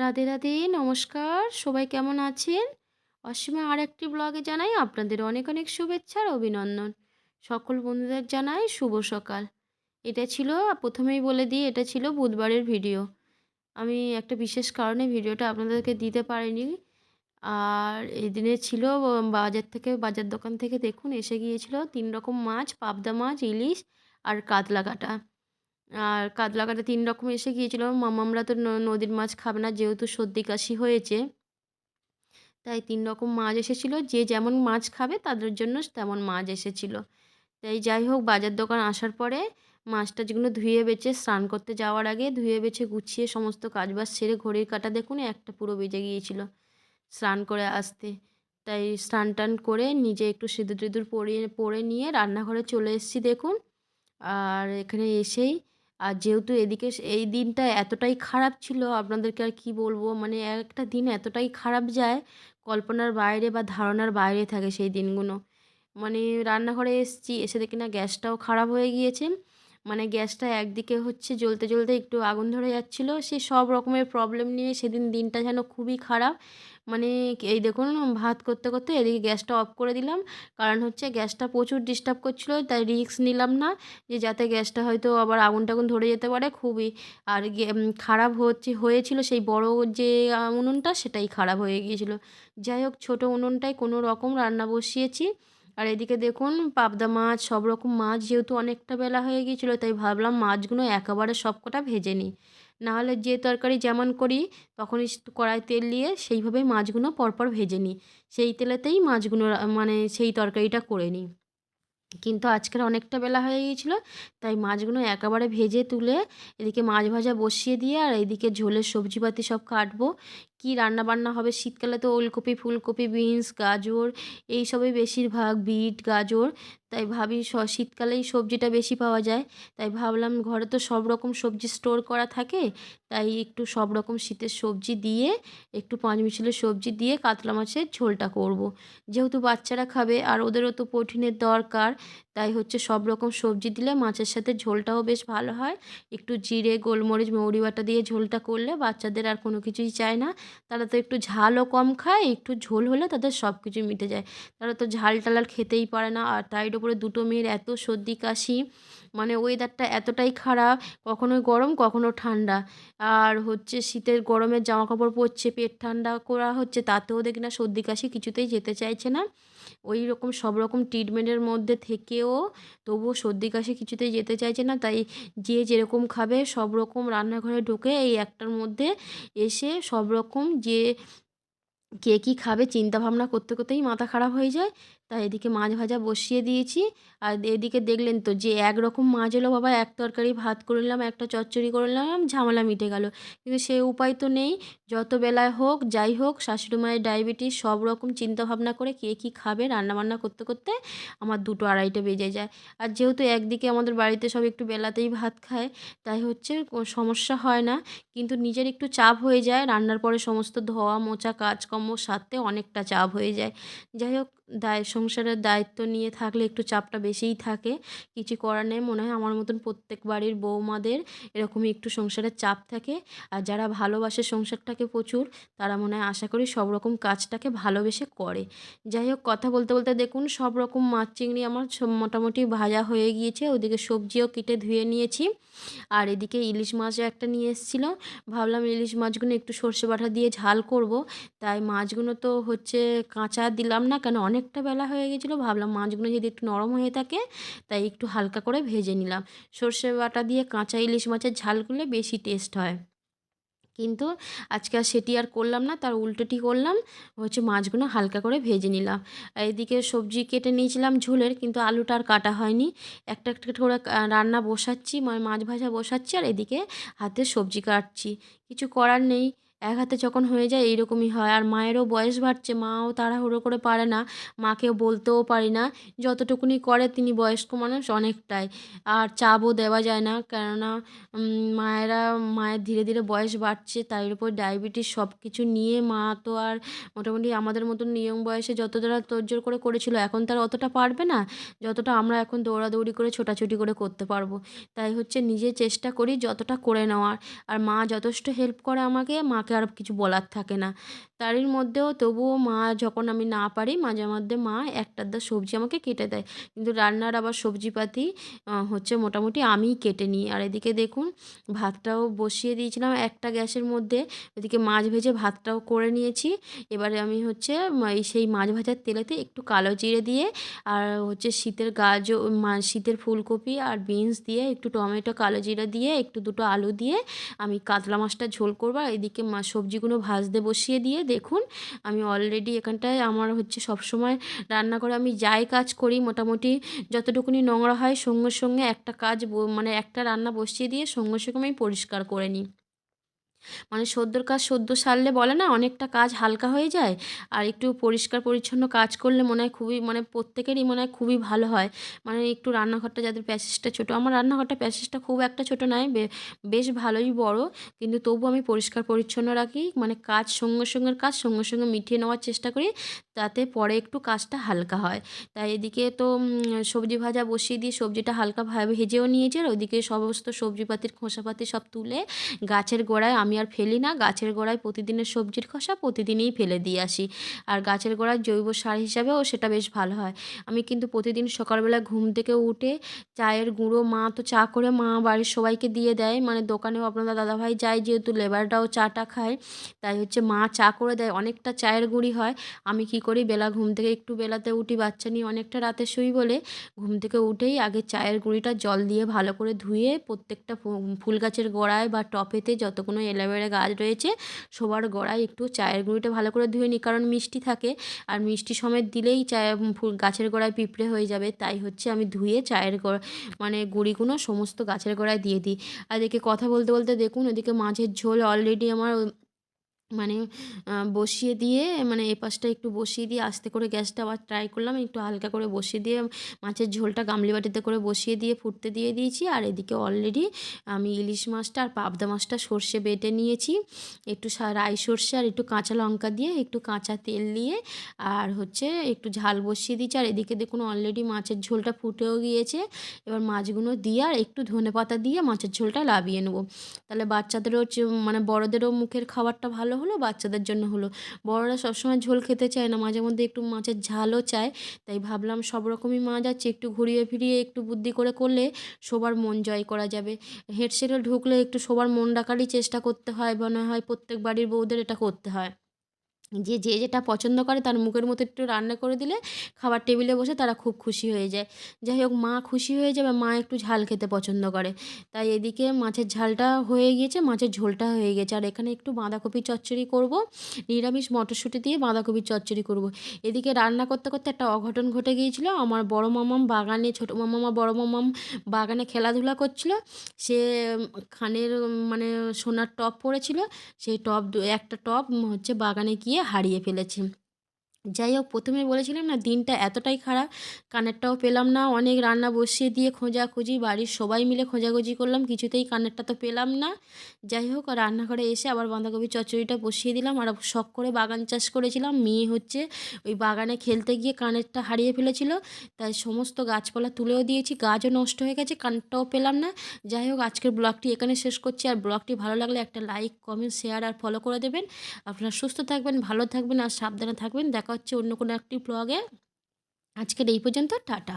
রাধে রাধে, নমস্কার। সবাই কেমন আছেন? অসীমে আর একটি ব্লগে জানাই আপনাদের অনেক অনেক শুভেচ্ছা আর অভিনন্দন। সকল বন্ধুদের জানাই শুভ সকাল। এটা ছিল, প্রথমেই বলে দিই, এটা ছিল বুধবারের ভিডিও। আমি একটা বিশেষ কারণে ভিডিওটা আপনাদেরকে দিতে পারিনি। আর এই দিনে ছিল, বাজার থেকে, বাজার দোকান থেকে দেখুন, এসে গিয়েছিল তিন রকম মাছ, পাবদা মাছ, ইলিশ আর কাতলা কাটা। আর কাতলা কাটা তিন রকম এসে গিয়েছিল। মামামরা তো নদীর মাছ খাবে না, যেহেতু সর্দি কাশি হয়েছে। তাই তিন রকম মাছ এসেছিল। যে যেমন মাছ খাবে, তাদের জন্য তেমন মাছ এসেছিল। তাই যাই হোক, বাজার দোকান আসার পরে মাছটা যেগুলো ধুয়ে বেছে, স্নান করতে যাওয়ার আগে ধুয়ে বেছে, গুছিয়ে সমস্ত কাজবাজ সেরে ঘড়ির কাটা দেখুন, একটা পুরো বেজে গিয়েছিল স্নান করে আসতে। তাই স্নান টান করে নিজে একটু সিঁদুর টিঁদুর পরিয়ে, পরে নিয়ে রান্নাঘরে চলে এসেছি দেখুন। আর এখানে এসেই আর যেহেতু এদিকে এই দিনটা এতটাই খারাপ ছিল, আপনাদেরকে আর কি বলব? মানে একটা দিন এতটাই খারাপ যায়, কল্পনার বাইরে বা ধারণার বাইরে থাকে সেই দিনগুলো। মানে রান্নাঘরে এসেছি, এসে দেখি না গ্যাসটাও খারাপ হয়ে গিয়েছে। মানে গ্যাসটা একদিকে হচ্ছে জ্বলতে জ্বলতে একটু আগুন ধরে যাচ্ছিল। সে সব রকমের প্রবলেম নিয়ে সেদিন দিনটা যেন খুবই খারাপ। মানে এই দেখুন, ভাত করতে করতে এদিকে গ্যাসটা অফ করে দিলাম। কারণ হচ্ছে গ্যাসটা প্রচুর ডিস্টার্ব করছিল, তাই রিস্ক নিলাম না যে যাতে গ্যাসটা হয়তো আবার আগুন টাগুন ধরে যেতে পারে। খুবই আর খারাপ হচ্ছে, হয়েছিল সেই বড় যে উনুনটা সেটাই খারাপ হয়ে গিয়েছিল। যাই হোক, ছোটো উনুনটাই কোনো রকম রান্না বসিয়েছি। আর এদিকে দেখুন, পাবদা মাছ, সব রকম মাছ যেহেতু অনেকটা বেলা হয়ে গিয়েছিল, তাই ভাবলাম মাছগুলো একেবারে সব কটা ভেজে নিই। নাহলে যে তরকারি যেমন করি, তখনই কড়াই তেল দিয়ে সেইভাবেই মাছগুলো পরপর ভেজে নিই। সেই তেলেতেই মাছগুলো মানে সেই তরকারিটা করে নিই। কিন্তু আজকের অনেকটা বেলা হয়ে গিয়েছিল, তাই মাছগুলো একেবারে ভেজে তুলে এদিকে মাছ ভাজা বসিয়ে দিয়ে আর এইদিকে ঝোলের সবজিপাতি সব কাটবো। কি রান্না বান্না হবে? শীতকালে তো ওলকপি, ফুলকপি, বিনস, গাজর, এইসবই বেশিরভাগ বিট, গাজর। তাই ভাবি শীতকালেই সবজিটা বেশি পাওয়া যায়। তাই ভাবলাম ঘরে তো সব রকম সবজি স্টোর করা থাকে। তাই একটু সব রকম শীতের সবজি দিয়ে, একটু পাঁচ মিশালের সবজি দিয়ে কাতলা মাছের ঝোলটা করব। যেহেতু বাচ্চারা খাবে আর ওদেরও তো প্রোটিনের দরকার তাই হচ্ছে সব রকম সবজি দিলে মাছের সাথে ঝোলটাও বেশ ভালো হয়। একটু জিরে, গোলমরিচ, মৌরি বাটা দিয়ে ঝোলটা করলে বাচ্চাদের আর কোনো কিছুই চায় না। তারা তো একটু ঝালও কম খায়, একটু ঝোল হলে তাদের সব কিছুই মিটে যায়। তারা তো ঝাল টাল খেতেই পারে না। আর তাইর উপরে দুটো মেয়ের এত সর্দি কাশি মানে ওয়েদারটা এতটাই খারাপ কখনো গরম কখনো ঠান্ডা। আর হচ্ছে শীতের গরমের জামা কাপড় পরছে, পেট ঠান্ডা করা হচ্ছে, তাতেও দেখি না সর্দি কাশি কিছুতেই যেতে চাইছে না। ওই রকম সব রকম ট্রিটমেন্টের মধ্যে থেকেও তবুও সর্দি কাশি কিছুতেই যেতে চাইছে না। তাই যে যেরকম খাবে সব রকম রান্নাঘরে ঢুকে এই একটার মধ্যে এসে সব রকম যে কে কী খাবে চিন্তা ভাবনা করতে করতেই মাথা খারাপ হয়ে যায়। তাই এদিকে মাছ ভাজা বসিয়ে দিয়েছি। আর এদিকে দেখলেন তো যে একরকম মাছ এলো বাবা, এক তরকারি ভাত করে নিলাম, একটা চচ্চড়ি করে নিলাম, ঝামেলা মিটে গেল। কিন্তু সে উপায় তো নেই। যত বেলায় হোক, যাই হোক, শাশুড়ি মায়ের ডায়াবেটিস, সব রকম চিন্তা ভাবনা করে কে কী খাবে রান্নাবান্না করতে করতে আমার দুটো আড়াইটে বেজে যায়। আর যেহেতু একদিকে আমাদের বাড়িতে সব একটু বেলাতেই ভাত খায়, তাই হচ্ছে সমস্যা হয় না। কিন্তু নিজের একটু চাপ হয়ে যায়, রান্নার পরে সমস্ত ধোয়া মোছা কাজকর্ম সারতে অনেকটা চাপ হয়ে যায়। যাই হোক দায়, সংসারের দায়িত্ব নিয়ে থাকলে একটু চাপটা বেশিই থাকে। কিছু করার নেই, মনে হয় আমার মতন প্রত্যেক বাড়ির বৌমাদের এরকমই একটু সংসারের চাপ থাকে। আর যারা ভালোবাসে সংসারটাকে প্রচুর, তারা মনে হয় আশা করি সব রকম কাজটাকে ভালোবেসে করে। যাই হোক, কথা বলতে বলতে দেখুন, সব রকম মাছ চিংড়ি আমার মোটামুটি ভাজা হয়ে গিয়েছে। ওদিকে সবজিও কেটে ধুয়ে নিয়েছি। আর এদিকে ইলিশ মাছও একটা নিয়ে এসেছিল। ভাবলাম ইলিশ মাছগুলো একটু সর্ষে বাটা দিয়ে ঝাল করব। তাই মাছগুলো তো হচ্ছে কাঁচা দিলাম না কেন অনেকটা বেলা হয়ে গেছিল, ভাবলাম মাছগুলো যদি একটু নরম হয়ে থাকে, তাই একটু হালকা করে ভেজে নিলাম। সর্ষে বাটা দিয়ে কাঁচা ইলিশ মাছের ঝাল করলে বেশি টেস্ট হয়। কিন্তু আজকে আর সেটি আর করলাম না, তার উল্টোটি করলাম, হচ্ছে মাছগুলো হালকা করে ভেজে নিলাম। এদিকে সবজি কেটে নিয়েছিলাম ঝোলের, কিন্তু আলুটা আর কাটা হয়নি। একটা একটা করে রান্না বসাচ্ছি মানে মাছ ভাজা বসাচ্ছি, আর এদিকে হাতে সবজি কাটছি। কিছু করার নেই। এক হাতে যখন হয়ে যায় এইরকমই হয়। আর মায়েরও বয়স বাড়ছে, মাও তাড়াহুড়ো করে পারে না, মাকেও বলতেও পারি না। যতটুকুনি করে তিনি বয়স্ক মানুষ অনেকটাই। আর চাপও দেওয়া যায় না, কেননা মায়েরা, মায়ের ধীরে ধীরে বয়স বাড়ছে তার উপর ডায়াবেটিস সব কিছু নিয়ে মা তো আর মোটামুটি আমাদের মতন নিয়ম বয়সে যতটা তোড়জোড় করে করেছিল, এখন তার অতটা পারবে না। যতটা আমরা এখন দৌড়াদৌড়ি করে, ছোটাছুটি করে করতে পারব। তাই হচ্ছে নিজে চেষ্টা করি যতটা করে নেওয়ার। আর মা যথেষ্ট হেল্প করে আমাকে, মাকে আর কিছু বলার থাকে না। তারই মধ্যেও তবুও মা যখন আমি না পারি, মাঝে মধ্যে মা একটা আধটা সবজি আমাকে কেটে দেয়। কিন্তু রান্নার আবার সবজিপাতি হচ্ছে মোটামুটি আমিই কেটে নিই। আর এদিকে দেখুন, ভাতটাও বসিয়ে দিয়েছিলাম একটা গ্যাসের মধ্যে। ওদিকে মাছ ভেজে ভাতটাও করে নিয়েছি। এবারে আমি হচ্ছে সেই মাছ ভাজার তেলেতে একটু কালো জিরে দিয়ে আর হচ্ছে শীতের গাজর শীতের ফুলকপি আর বিনস দিয়ে একটু টমেটো কালো জিরা দিয়ে, একটু দুটো আলু দিয়ে আমি কাতলা মাছটা ঝোল করব। আর এদিকে মা সবজিগুলো ভাজতে বসিয়ে দিয়ে দেখুন, আমি অলরেডি এখানটায় আমার হচ্ছে সবসময় রান্না করে আমি যাই কাজ করি মোটামুটি যতটুকুনি নোংরা হয় সঙ্গে সঙ্গে একটা কাজ মানে একটা রান্না বসিয়ে দিয়ে সঙ্গে সঙ্গে আমি পরিষ্কার করে নিই। মানে সদ্যর কাজ সদ্য সারলে বলে না, অনেকটা কাজ হালকা হয়ে যায় আর একটু পরিষ্কার পরিচ্ছন্ন কাজ করলে মনে হয় খুবই মানে প্রত্যেকেরই মনে হয় খুবই ভালো হয়। মানে একটু রান্নাঘরটা, যাদের প্যাসেজটা ছোটো, আমার রান্নাঘরটা প্যাসেজটা খুব একটা ছোটো নয় বেশ ভালোই বড়। কিন্তু তবু আমি পরিষ্কার পরিচ্ছন্ন রাখি মানে কাজ সঙ্গে সঙ্গে, কাজ সঙ্গে সঙ্গে মিটিয়ে নেওয়ার চেষ্টা করি। তাতে পরে একটু কাজটা হালকা হয়। তাই এদিকে তো সবজি ভাজা বসিয়ে দিয়ে সবজিটা হালকা ভাবে ভেজেও নিয়েছে। আর ওইদিকে সমস্ত সবজিপাতির খোসাপাতি সব তুলে গাছের গোড়ায় আমি আর ফেলি না। গাছের গোড়ায় প্রতিদিনের সবজির খোসা প্রতিদিনই ফেলে দিয়ে আসি। আর গাছের গোড়ায় জৈব সার হিসাবেও সেটা বেশ ভালো হয়। আমি কিন্তু প্রতিদিন সকালবেলা ঘুম থেকে উঠে চায়ের গুঁড়ো মা তো চা করে মা বাড়ির সবাইকে দিয়ে দেয়। মানে দোকানেও আপনাদের দাদাভাই যায় যেহেতু লেবারটাও চাটা খায়, তাই হচ্ছে মা চা করে দেয়। অনেকটা চায়ের গুঁড়ি হয়। আমি কি করি। বেলা ঘুম থেকে একটু বেলাতে উঠি, বাচ্চা নিয়ে অনেকটা রাতে শুই বলে ঘুম থেকে উঠেই আগে চায়ের গুঁড়িটা জল দিয়ে ভালো করে ধুয়ে প্রত্যেকটা ফুল গাছের গোড়ায় বা টপেতে যতগুলো এলোভেরা গাছ রয়েছে সবার গোড়ায় একটু চায়ের গুঁড়িটা ভালো করে ধুয়ে নিই। কারণ মিষ্টি থাকে আর মিষ্টি সমেত দিলেই চায় ফুল, গাছের গোড়ায় পিঁপড়ে হয়ে যাবে। তাই হচ্ছে আমি ধুয়ে চায়ের গোড়া মানে গুঁড়িগুলো সমস্ত গাছের গোড়ায় দিয়ে দিই। আর এদিকে কথা বলতে বলতে দেখুন ওদিকে মাছের ঝোল অলরেডি আমার মানে বসিয়ে দিয়ে মানে এ পাশটা একটু বসিয়ে দিয়ে আস্তে করে গ্যাসটা আবার ট্রাই করলাম, একটু হালকা করে বসিয়ে দিয়ে, মাছের ঝোলটা গামলি বাটিতে করে বসিয়ে দিয়ে, ফুটতে দিয়ে দিয়েছি। আর এদিকে অলরেডি আমি ইলিশ মাছটা আর পাবদা মাছটা সর্ষে বেটে নিয়েছি। একটু রাই সর্ষে আর একটু কাঁচা লঙ্কা দিয়ে একটু কাঁচা তেল দিয়ে, আর হচ্ছে একটু ঝাল বসিয়ে দিয়েছি। আর এদিকে দেখুন অলরেডি মাছের ঝোলটা ফুটেও গিয়েছে। এবার মাছগুলো দিয়ে আর একটু ধনে পাতা দিয়ে মাছের ঝোলটা লাবিয়ে নেব। তাহলে বাচ্চাদেরও মানে বড়দেরও মুখের খাবারটা ভালো হলো, বাচ্চাদের জন্য হলো। বড়রা সবসময় ঝোল খেতে চায় না, মাঝে মধ্যে একটু মাছের ঝালও চায়। তাই ভাবলাম সব রকমই মাছ আছে, একটু ঘুরিয়ে ফিরিয়ে একটু বুদ্ধি করে করলে সবার মন জয় করা যাবে। হেডসেটে ঢুকলে একটু সবার মন রাখারই চেষ্টা করতে হয় মনে হয় প্রত্যেক বাড়ির বউদের এটা করতে হয়। যে যে যেটা পছন্দ করে তার মুখের মতো একটু রান্না করে দিলে খাবার টেবিলে বসে তারা খুব খুশি হয়ে যায়। যাই হোক মা খুশি হয়ে যাবে মা একটু ঝাল খেতে পছন্দ করে। তাই এদিকে মাছের ঝালটা হয়ে গিয়েছে মাছের ঝোলটা হয়ে গেছে। আর এখানে একটু বাঁধাকপি চচ্চড়ি করব নিরামিষ মটরশুঁটি দিয়ে বাঁধাকপির চচ্চড়ি করব। এদিকে রান্না করতে করতে একটা অঘটন ঘটে গিয়েছিল। আমার বড় মামাম বাগানে ছোটো মামামা বড় মামাম বাগানে খেলাধুলা করছিল। সে খানের মানে সোনার টপ পড়েছিল সেই দু- একটা উম, হচ্ছে বাগানে গিয়ে হারিয়ে ফেলেছে। যাই হোক, প্রথমে বলেছিলাম না, দিনটা এতটাই খারাপ, কানেরটাও পেলাম না, অনেক রান্না বসিয়ে দিয়ে খোঁজাখুঁজি, বাড়ির সবাই মিলে খোঁজাখুঁজি করলাম, কিছুতেই কানেরটা তো পেলাম না। যাই হোক রান্নাঘরে এসে আবার বাঁধাকপি চচ্চড়িটা বসিয়ে দিলাম, আর শখ করে বাগান চাষ করেছিলাম, মেয়ে হচ্ছে ওই বাগানে খেলতে গিয়ে কানেরটা হারিয়ে ফেলেছিল, তাই সমস্ত গাছপালা তুলেও দিয়েছি, গাছও নষ্ট হয়ে গেছে, কানেরটাও পেলাম না। যাই হোক, আজকের ব্লগটি এখানে শেষ করছি, আর ব্লগটি ভালো লাগলে একটা লাইক, কমেন্ট, শেয়ার, আর ফলো করে দেবেন। আপনারা সুস্থ থাকবেন, ভালো থাকবেন, আর সাবধানে থাকবেন, দেখা হচ্ছে অন্য কোনো একটি ব্লগে আজকের এই পর্যন্ত টাটা।